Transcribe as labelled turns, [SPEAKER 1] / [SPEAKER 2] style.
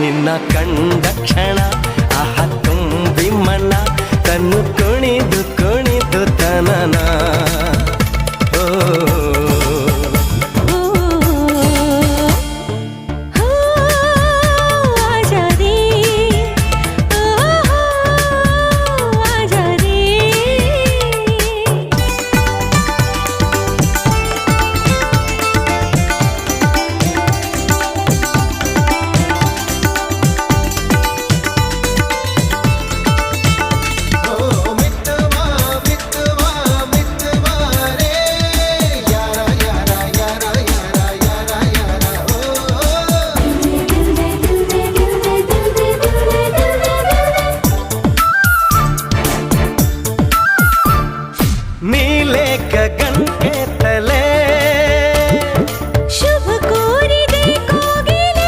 [SPEAKER 1] ನಿನ್ನ ಕಂಡ ಕ್ಷಣ. నీ లేక